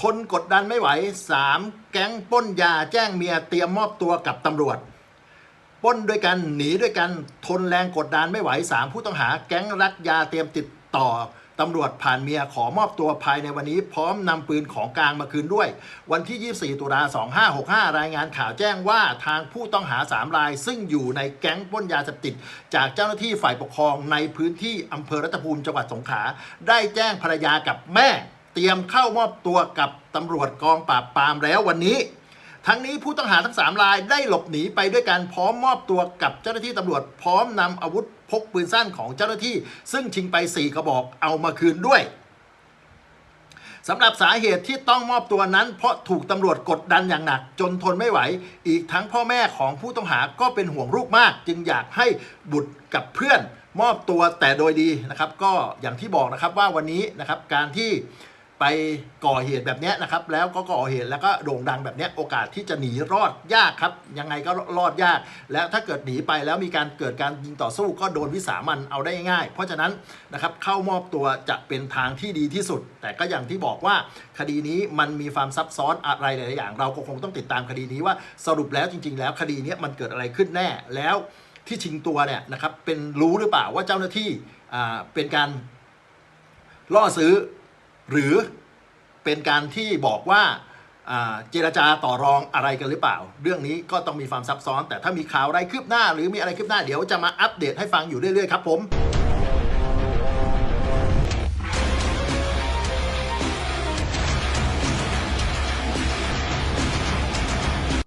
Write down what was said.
ทนกดดันไม่ไหว 3 แก๊งป้นยาแจ้งเมียเตรียมมอบตัวกับตำรวจป้นด้วยกันหนีด้วยกันทนแรงกดดันไม่ไหว 3 ผู้ต้องหาแก๊งรักยาเตรียมติดต่อตำรวจผ่านเมียขอมอบตัวภายในวันนี้ พร้อมนำปืนของกลางมาคืนด้วย วันที่ 24 ตุลา2565 รายงานข่าวแจ้งว่าทางผู้ต้องหา 3 ราย ซึ่งอยู่ในแก๊งป้นยาเสพติด จากเจ้าหน้าที่ฝ่ายปกครองในพื้นที่อำเภอรัตภูมิจังหวัดสงขลาได้แจ้งภรรยากับแม่ เตรียมเข้ามอบตัวกับตำรวจกองปราบปรามแล้ววันนี้ ทั้งนี้ผู้ต้องหาทั้ง 3 รายได้หลบหนีไปด้วยการพร้อมมอบตัวกับเจ้าหน้าที่ตำรวจพร้อมนำอาวุธพกปืนสั้นของเจ้าหน้าที่ ซึ่งชิงไป 4 กระบอกเอามาคืนด้วยสำหรับสาเหตุที่ต้องมอบตัวนั้น เพราะถูกตำรวจกดดันอย่างหนัก จนทนไม่ไหว อีกทั้งพ่อแม่ของผู้ต้องหาก็เป็นห่วงลูกมาก จึงอยากให้บุตรกับเพื่อนมอบตัวแต่โดยดีนะครับ ก็อย่างที่บอกนะครับว่าวันนี้นะครับการที่ ไปก่อเหตุแบบนี้นะครับ แล้วก็ก่อเหตุแล้วก็โด่งดังแบบนี้โอกาสที่จะหนีรอดยากครับ ยังไงก็รอดยาก แล้วถ้าเกิดหนีไปแล้วมีการเกิดการยิงต่อสู้ก็โดนวิสามันเอาได้ง่าย เพราะฉะนั้นนะครับเข้ามอบตัวจะเป็นทางที่ดีที่สุด แต่ก็อย่างที่บอกว่าคดีนี้มันมีความซับซ้อนอะไรหลายอย่าง เราก็คงต้องติดตามคดีนี้ว่าสรุปแล้วจริง ๆ แล้วคดีนี้มันเกิดอะไรขึ้นแน่แล้วที่ชิงตัวเนี่ยนะครับเป็นรู้หรือเปล่าว่าเจ้าหน้าที่เป็นการล่อซื้อ หรือเป็นการที่บอกว่าเจรจาต่อรองอะไรกันหรือเปล่า เรื่องนี้ก็ต้องมีความซับซ้อน แต่ถ้ามีข่าวอะไรคืบหน้า หรือมีอะไรคืบหน้าเดี๋ยวจะมาอัปเดตให้ฟังอยู่เรื่อยๆครับผม